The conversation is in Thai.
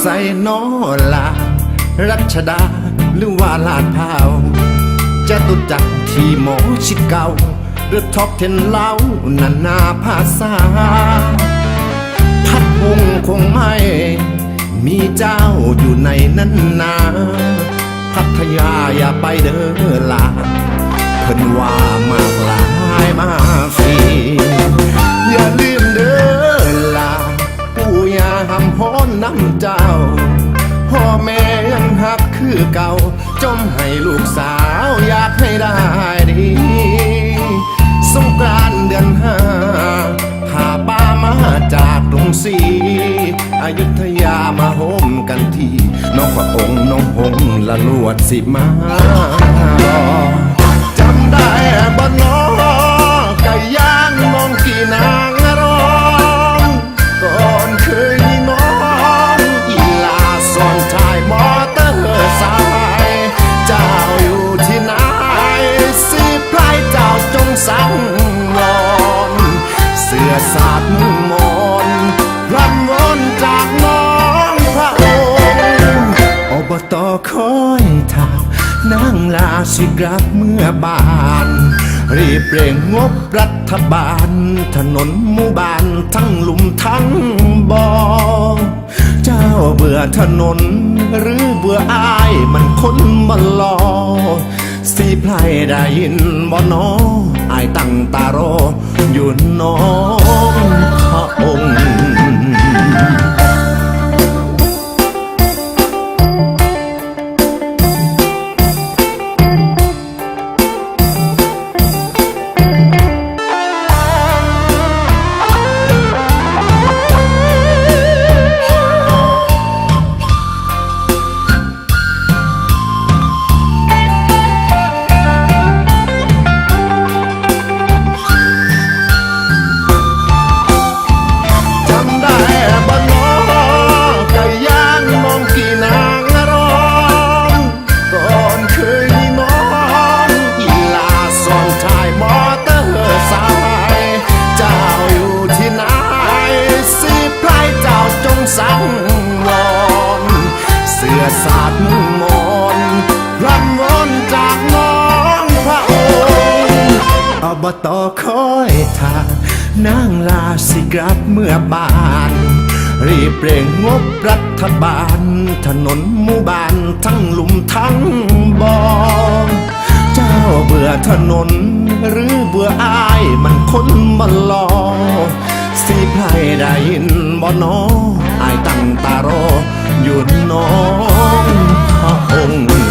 ใส่นอลารัชดาหรือว่าลาดพาว ตุจักรที่หมอชิดเก่าหรือท็อปเทนเล่านานาภาษา พัดพงคงไม่ มีเจ้าอยู่ในนั้นนาพัทยาอย่าไปเด้อลาเพิ่นว่ามากหลายมาฟรีอย่าลืมเด้อลาปู่ย่าหำพ้นน้ำเจ้า คือเก่า จมให้ลูกสาวอยากให้ได้ดี สงกรานเดือนห้าพาป้ามาจากกรุงศรีอยุธยามาโฮมกันทีน้องพระองค์น้องหงละลวดสิมา เสื้อสาดมุงมนพลันวนจากน้องพระองค์อบตคอยทางนางลาสิกลับเมื่อบาน รีบเร่งงบรัฐบาล ถนนหมู่บ้านทั้งลุมทั้งบ่อเจ้าเบื่อถนน หรือเบื่ออายมันคนมันรอสีไพรได้ยินบ่นออายตั้งตารออยู่นอ เสื้อสาดมุงมนพลันวนจากน้องพระองค์อบตคอยทางนางลาสิกลับเมื่อบาน รีบเร่งงบรัฐบาล ถนนหมู่บ้านทั้งหลุมทั้งบ่อเจ้าเบื่อถนน หรือเบื่ออายมันคนมันรอสีไพรได้ยินบ่นออายตั้งตารอ หยุดน้องพระองค์